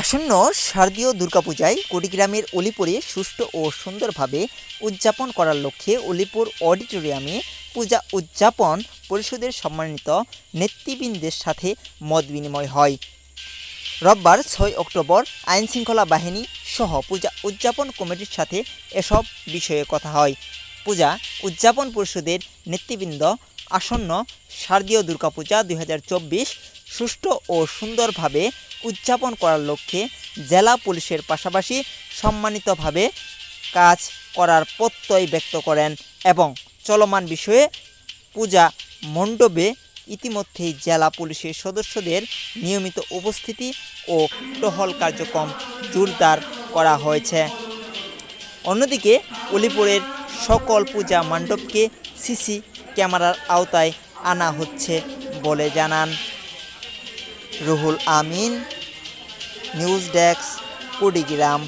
আসন্ন শারদীয় দুর্গাপূজায় কুড়িগ্রামের অলিপুরে সুষ্ঠু ও সুন্দরভাবে উদযাপন করার লক্ষ্যে অলিপুর অডিটোরিয়ামে পূজা উদযাপন পরিষদের সম্মানিত নেতৃবৃন্দের সাথে মত বিনিময় হয়। রোববার ছয় অক্টোবর আইনশৃঙ্খলা বাহিনী সহ পূজা উদযাপন কমিটির সাথে এসব বিষয়ে কথা হয়। পূজা উদযাপন পরিষদের নেতৃবৃন্দ আসন্ন শারদীয় দুর্গাপূজা দুই হাজার চব্বিশ সুষ্ঠু ও সুন্দরভাবে উদযাপন করার লক্ষ্যে জেলা পুলিশের পাশাপাশি সম্মানিতভাবে কাজ করার প্রত্যয় ব্যক্ত করেন এবং চলমান বিষয়ে পূজা মণ্ডপে ইতিমধ্যেই জেলা পুলিশের সদস্যদের নিয়মিত উপস্থিতি ও টহল কার্যক্রম জোরদার করা হয়েছে। অন্যদিকে অলিপুরের সকল পূজা মণ্ডপকে সিসি ক্যামেরার আওতায় আনা হচ্ছে বলে জানান। Ruhul Amin news desk Kurigram.